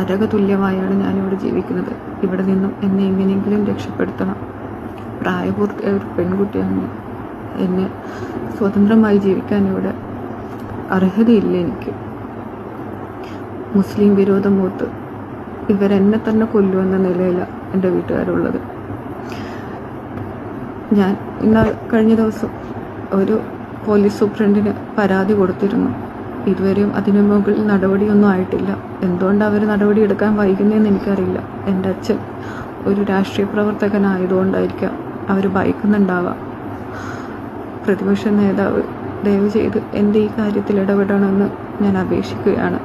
നരകതുല്യമായാണ് ഞാനിവിടെ ജീവിക്കുന്നത്. ഇവിടെ നിന്നും എന്നെ എങ്ങനെയെങ്കിലും രക്ഷപ്പെടുത്തണം. പ്രായപൂർത്തിയായ ഒരു പെൺകുട്ടിയാണ്. എന്നെ സ്വതന്ത്രമായി ജീവിക്കാൻ ഇവിടെ അർഹതയില്ല എനിക്ക്. മുസ്ലിം വിരോധം മൂത്ത് ഇവരെന്നെ തന്നെ കൊല്ലുമെന്ന നിലയിലാണ് എന്റെ വീട്ടുകാരുള്ളത്. ഞാൻ ഇന്ന കഴിഞ്ഞ ദിവസം ഒരു പോലീസ് സൂപ്രണ്ടിന് പരാതി കൊടുത്തിരുന്നു. ഇതുവരെയും അതിനു മുകളിൽ നടപടിയൊന്നും ആയിട്ടില്ല. എന്തുകൊണ്ട് അവർ നടപടി എടുക്കാൻ വൈകുന്നതെന്ന് എനിക്കറിയില്ല. എന്റെ അച്ഛൻ ഒരു രാഷ്ട്രീയ പ്രവർത്തകനായതുകൊണ്ടായിരിക്കാം അവർ ഭയക്കുന്നുണ്ടാവാം പ്രതിപക്ഷ നേതാവ് ദയവ് ചെയ്ത് എന്റെ ഈ കാര്യത്തിൽ ഇടപെടണമെന്ന് ഞാൻ അപേക്ഷിക്കുകയാണ്.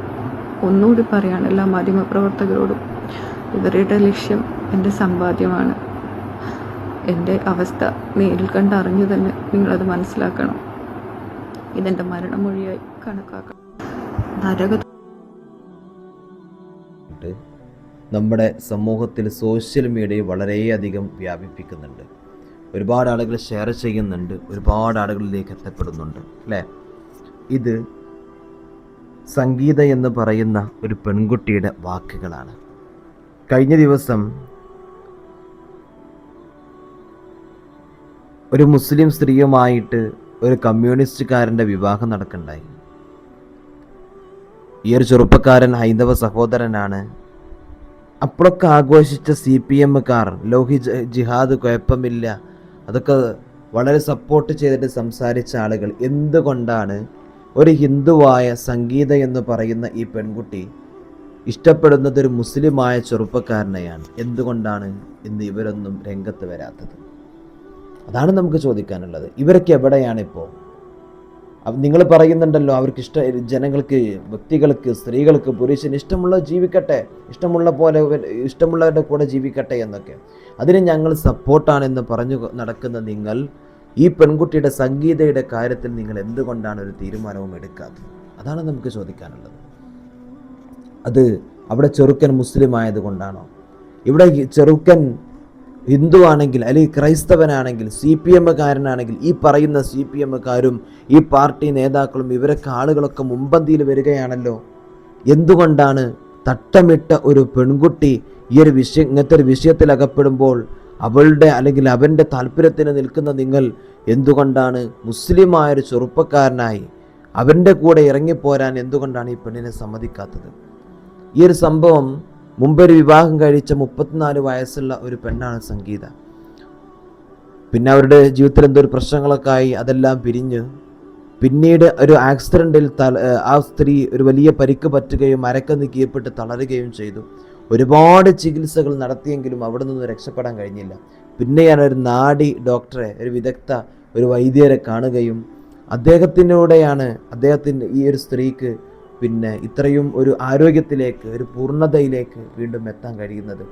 ഒന്നുകൂടി പറയാണ് എല്ലാ മാധ്യമപ്രവർത്തകരോടും. ഇവരുടെ ലക്ഷ്യം എന്റെ സമ്പാദ്യമാണ്. എന്റെ അവസ്ഥ നേരിൽ കണ്ടറിഞ്ഞു തന്നെ നിങ്ങളത് മനസ്സിലാക്കണം. ഇതെന്റെ മരണമൊഴിയായി കണക്കാക്കണം നമ്മുടെ സമൂഹത്തിൽ സോഷ്യൽ മീഡിയ വളരെയധികം വ്യാപിപ്പിക്കുന്നുണ്ട്. ഒരുപാട് ആളുകൾ ഷെയർ ചെയ്യുന്നുണ്ട്. ഒരുപാട് ആളുകളിലേക്ക് എത്തപ്പെടുന്നുണ്ട്. അല്ലേ? ഇത് സംഗീത എന്ന് പറയുന്ന ഒരു പെൺകുട്ടിയുടെ വാക്കുകളാണ്. കഴിഞ്ഞ ദിവസം ഒരു മുസ്ലിം സ്ത്രീയുമായിട്ട് ഒരു കമ്മ്യൂണിസ്റ്റുകാരന്റെ വിവാഹം നടക്കണ്ടായി. ഈ ഒരു ചെറുപ്പക്കാരൻ ഹൈന്ദവ സഹോദരനാണ്. അപ്പോഴൊക്കെ ആഘോഷിച്ച സി പി എമ്മുകാർ ലോഹി ജിഹാദ് കുഴപ്പമില്ല അതൊക്കെ വളരെ സപ്പോർട്ട് ചെയ്തിട്ട് സംസാരിച്ച ആളുകൾ. എന്തുകൊണ്ടാണ് ഒരു ഹിന്ദുവായ സംഗീത എന്ന് പറയുന്ന ഈ പെൺകുട്ടി ഇഷ്ടപ്പെടുന്നത് ഒരു മുസ്ലിമായ ചെറുപ്പക്കാരനെയാണ്? എന്തുകൊണ്ടാണ് ഇന്ന് ഇവരൊന്നും രംഗത്ത് വരാത്തത്? അതാണ് നമുക്ക് ചോദിക്കാനുള്ളത്. ഇവരൊക്കെ എവിടെയാണ് ഇപ്പോൾ നിങ്ങൾ പറയുന്നുണ്ടല്ലോ അവർക്ക് ഇഷ്ട ജനങ്ങൾക്ക് വ്യക്തികൾക്ക് സ്ത്രീകൾക്ക് പുരുഷന് ഇഷ്ടമുള്ള ജീവിക്കട്ടെ ഇഷ്ടമുള്ള പോലെ ഇഷ്ടമുള്ളവരുടെ കൂടെ ജീവിക്കട്ടെ എന്നൊക്കെ. അതിന് ഞങ്ങൾ സപ്പോർട്ടാണെന്ന് പറഞ്ഞു നടക്കുന്ന നിങ്ങൾ ഈ പെൺകുട്ടിയുടെ സംഗീതയുടെ കാര്യത്തിൽ നിങ്ങൾ എന്തുകൊണ്ടാണ് ഒരു തീരുമാനവും എടുക്കാത്തത്? അതാണ് നമുക്ക് ചോദിക്കാനുള്ളത്. അത് അവിടെ ചെറുക്കൻ മുസ്ലിം ആയതുകൊണ്ടാണോ? ഇവിടെ ചെറുക്കൻ ഹിന്ദു ആണെങ്കിൽ അല്ലെങ്കിൽ ക്രൈസ്തവനാണെങ്കിൽ സി പി എമ്മുകാരനാണെങ്കിൽ ഈ പറയുന്ന സി പി എമ്മുകാരും ഈ പാർട്ടി നേതാക്കളും ഇവരൊക്കെ ആളുകളൊക്കെ മുമ്പന്തിയിൽ വരികയാണല്ലോ. എന്തുകൊണ്ടാണ് തട്ടമിട്ട ഒരു പെൺകുട്ടി ഈ ഒരു വിഷയം ഇങ്ങനത്തെ ഒരു വിഷയത്തിൽ അകപ്പെടുമ്പോൾ അവളുടെ അല്ലെങ്കിൽ അവന്റെ താല്പര്യത്തിന് നിൽക്കുന്ന നിങ്ങൾ എന്തുകൊണ്ടാണ് മുസ്ലിമായൊരു ചെറുപ്പക്കാരനായി അവന്റെ കൂടെ ഇറങ്ങിപ്പോരാൻ എന്തുകൊണ്ടാണ് ഈ പെണ്ണിനെ സമ്മതിക്കാത്തത്? ഈ ഒരു സംഭവം മുമ്പൊരു വിവാഹം കഴിച്ച മുപ്പത്തിനാല് വയസ്സുള്ള ഒരു പെണ്ണാണ് സംഗീത. പിന്നെ അവരുടെ ജീവിതത്തിൽ എന്തോ ഒരു പ്രശ്നങ്ങളൊക്കെ ആയി അതെല്ലാം പിരിഞ്ഞ് പിന്നീട് ഒരു ആക്സിഡന്റിൽ തല ആ സ്ത്രീ ഒരു വലിയ പരിക്ക് പറ്റുകയും മരക്കന്ന് കീഴ്പ്പെട്ട് തളരുകയും ചെയ്തു. ഒരുപാട് ചികിത്സകൾ നടത്തിയെങ്കിലും അവിടെ നിന്ന് രക്ഷപ്പെടാൻ കഴിഞ്ഞില്ല. പിന്നെയാണ് ഒരു നാടി ഡോക്ടറെ ഒരു വിദഗ്ധ ഒരു വൈദ്യരെ കാണുകയും അദ്ദേഹത്തിനോടെയാണ് അദ്ദേഹത്തിന്റെ ഈ ഒരു സ്ത്രീക്ക് പിന്നെ ഇത്രയും ഒരു ആരോഗ്യത്തിലേക്ക് ഒരു പൂർണതയിലേക്ക് വീണ്ടും എത്താൻ കഴിയുന്നത്.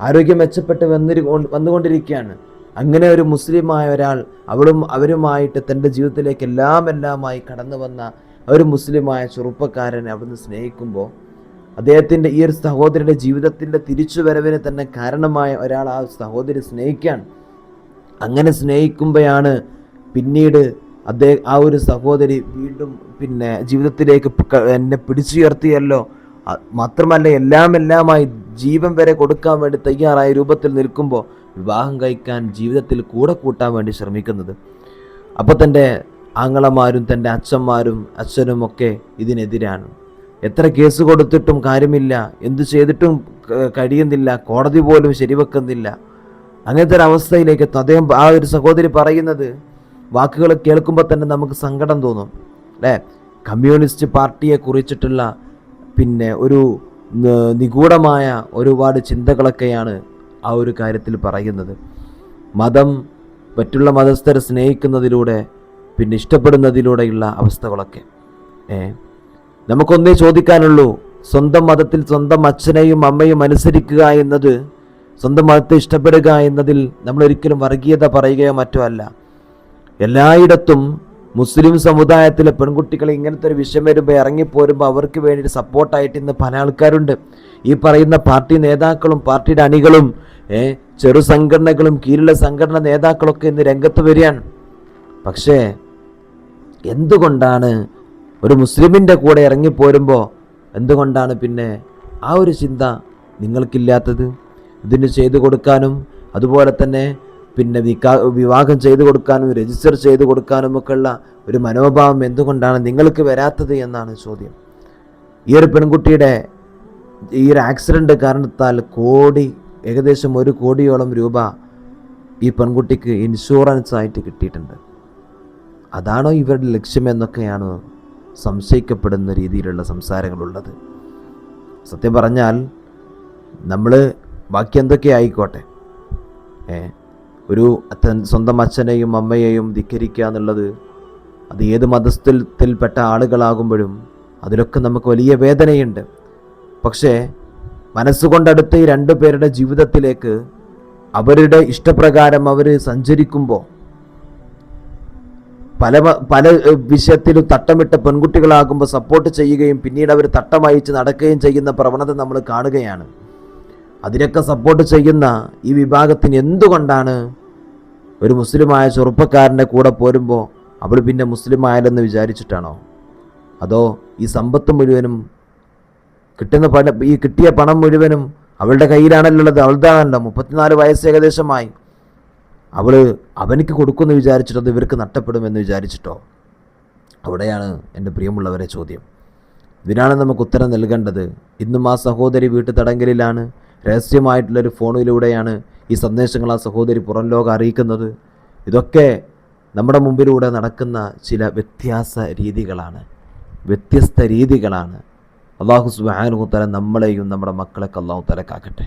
ആരോഗ്യം മെച്ചപ്പെട്ട് വന്നിരി വന്നുകൊണ്ടിരിക്കുകയാണ്. അങ്ങനെ ഒരു മുസ്ലിമായ ഒരാൾ അവളും അവരുമായിട്ട് തന്റെ ജീവിതത്തിലേക്ക് എല്ലാം എല്ലാമായി കടന്നു വന്ന ഒരു മുസ്ലിമായ ചെറുപ്പക്കാരനെ അവിടുന്ന് സ്നേഹിക്കുമ്പോൾ അദ്ദേഹത്തിന്റെ ഈ ഒരു സഹോദരിയുടെ ജീവിതത്തിന്റെ തിരിച്ചുവരവിന് തന്നെ കാരണമായ ഒരാൾ ആ സഹോദരി സ്നേഹിക്കാൻ അങ്ങനെ സ്നേഹിക്കുമ്പോഴാണ് പിന്നീട് അദ്ദേഹം ആ ഒരു സഹോദരി വീണ്ടും പിന്നെ ജീവിതത്തിലേക്ക് എന്നെ പിടിച്ചുയർത്തിയല്ലോ. മാത്രമല്ല എല്ലാം എല്ലാമായി ജീവൻ വരെ കൊടുക്കാൻ വേണ്ടി തയ്യാറായ രൂപത്തിൽ നിൽക്കുമ്പോൾ വിവാഹം കഴിക്കാൻ ജീവിതത്തിൽ കൂടെ കൂട്ടാൻ വേണ്ടി ശ്രമിക്കുന്നത്. അപ്പോൾ തന്റെ ആങ്ങളമാരും തന്റെ അച്ഛന്മാരും അച്ഛനും ഒക്കെ ഇതിനെതിരാണ്. എത്ര കേസ് കൊടുത്തിട്ടും കാര്യമില്ല. എന്തു ചെയ്തിട്ടും കഴിയുന്നില്ല. കോടതി പോലും ശരിവെക്കുന്നില്ല. അങ്ങനത്തെ ഒരു അവസ്ഥയിലേക്ക് അദ്ദേഹം ആ ഒരു സഹോദരി പറയുന്നത് വാക്കുകൾ കേൾക്കുമ്പോൾ തന്നെ നമുക്ക് സങ്കടം തോന്നും അല്ലേ? കമ്മ്യൂണിസ്റ്റ് പാർട്ടിയെ കുറിച്ചിട്ടുള്ള പിന്നെ ഒരു നിഗൂഢമായ ഒരുപാട് ചിന്തകളൊക്കെയാണ് ആ ഒരു കാര്യത്തിൽ പറയുന്നത്. മതം മറ്റുള്ള മതസ്ഥരെ സ്നേഹിക്കുന്നതിലൂടെ പിന്നെ ഇഷ്ടപ്പെടുന്നതിലൂടെയുള്ള അവസ്ഥകളൊക്കെ ഏ? നമുക്കൊന്നേ ചോദിക്കാനുള്ളൂ സ്വന്തം മതത്തിൽ സ്വന്തം അച്ഛനെയും അമ്മയും അനുസരിക്കുക എന്നത് സ്വന്തം മതത്തെ ഇഷ്ടപ്പെടുക എന്നതിൽ നമ്മൾ ഒരിക്കലും വർഗീയത പറയുകയോ മറ്റോ അല്ല. എല്ലായിടത്തും മുസ്ലിം സമുദായത്തിലെ പെൺകുട്ടികൾ ഇങ്ങനത്തെ ഒരു വിഷയം വരുമ്പോൾ ഇറങ്ങിപ്പോരുമ്പോൾ അവർക്ക് വേണ്ടിയിട്ട് സപ്പോർട്ടായിട്ട് ഇന്ന് പല ആൾക്കാരുണ്ട്. ഈ പറയുന്ന പാർട്ടി നേതാക്കളും പാർട്ടിയുടെ അണികളും ചെറു സംഘടനകളും കീഴിലെ സംഘടന നേതാക്കളൊക്കെ ഇന്ന് രംഗത്ത് വരികയാണ്. പക്ഷേ എന്തുകൊണ്ടാണ് ഒരു മുസ്ലിമിന്റെ കൂടെ ഇറങ്ങിപ്പോരുമ്പോൾ എന്തുകൊണ്ടാണ് പിന്നെ ആ ഒരു ചിന്ത നിങ്ങൾക്കില്ലാത്തത്? ഇതിന് ചെയ്തു കൊടുക്കാനും അതുപോലെ തന്നെ പിന്നെ വികാ വിവാഹം ചെയ്തു കൊടുക്കാനും രജിസ്റ്റർ ചെയ്തു കൊടുക്കാനും ഒക്കെ ഉള്ള ഒരു മനോഭാവം എന്തുകൊണ്ടാണ് നിങ്ങൾക്ക് വരാത്തത് എന്നാണ് ചോദ്യം. ഈ ഒരു പെൺകുട്ടിയുടെ ഈ ഒരു ആക്സിഡന്റ് കാരണത്താൽ കോടി ഏകദേശം ഒരു കോടിയോളം രൂപ ഈ പെൺകുട്ടിക്ക് ഇൻഷുറൻസ് ആയിട്ട് കിട്ടിയിട്ടുണ്ട്. അതാണോ ഇവരുടെ ലക്ഷ്യമെന്നൊക്കെയാണ് സംശയിക്കപ്പെടുന്ന രീതിയിലുള്ള സംസാരങ്ങളുള്ളത്. സത്യം പറഞ്ഞാൽ നമ്മൾ ബാക്കി എന്തൊക്കെ ആയിക്കോട്ടെ ഒരു അച്ഛൻ സ്വന്തം അച്ഛനെയും അമ്മയെയും ധിക്കരിക്കുക എന്നുള്ളത് അത് ഏത് മതസ്ഥത്തിൽപ്പെട്ട ആളുകളാകുമ്പോഴും അതിലൊക്കെ നമുക്ക് വലിയ വേദനയുണ്ട്. പക്ഷേ മനസ്സുകൊണ്ടടുത്ത ഈ രണ്ടു പേരുടെ ജീവിതത്തിലേക്ക് അവരുടെ ഇഷ്ടപ്രകാരം അവർ സഞ്ചരിക്കുമ്പോൾ പല പല വിഷയത്തിലും തട്ടമിട്ട പെൺകുട്ടികളാകുമ്പോൾ സപ്പോർട്ട് ചെയ്യുകയും പിന്നീട് അവർ തട്ടമയച്ച് നടക്കുകയും ചെയ്യുന്ന പ്രവണത നമ്മൾ കാണുകയാണ്. അതിനൊക്കെ സപ്പോർട്ട് ചെയ്യുന്ന ഈ വിഭാഗത്തിന് എന്തുകൊണ്ടാണ് ഒരു മുസ്ലിമായ ചെറുപ്പക്കാരന്റെ കൂടെ പോരുമ്പോൾ അവൾ പിന്നെ മുസ്ലിം ആയാലെന്ന് വിചാരിച്ചിട്ടാണോ? അതോ ഈ സമ്പത്ത് മുഴുവനും കിട്ടുന്ന പണം ഈ കിട്ടിയ പണം മുഴുവനും അവളുടെ കയ്യിലാണല്ലോ ഉള്ളത്? അവളുതാണല്ലോ മുപ്പത്തിനാല് വയസ്സ് ഏകദേശമായി. അവൾ അവനിക്ക് കൊടുക്കുമെന്ന് വിചാരിച്ചിട്ടോ അത് ഇവർക്ക് നഷ്ടപ്പെടുമെന്ന് വിചാരിച്ചിട്ടോ? അവിടെയാണ് എന്റെ പ്രിയമുള്ളവരെ ചോദ്യം. ഇതിനാണ് നമുക്ക് ഉത്തരം നൽകേണ്ടത്. ഇന്നും ആ സഹോദരി വീട്ടു തടങ്കലിലാണ് രഹസ്യമായിട്ടുള്ളൊരു ഫോണിലൂടെയാണ് ഈ സന്ദേശങ്ങൾ ആ സഹോദരി പുറം ലോകം അറിയിക്കുന്നത്. ഇതൊക്കെ നമ്മുടെ മുമ്പിലൂടെ നടക്കുന്ന ചില വ്യത്യാസ രീതികളാണ്. വ്യത്യസ്ത രീതികളാണ്. അള്ളാഹു സുബാനുഹുത്തല നമ്മളെയും നമ്മുടെ മക്കളൊക്കെ അള്ളാഹു തലക്കാക്കട്ടെ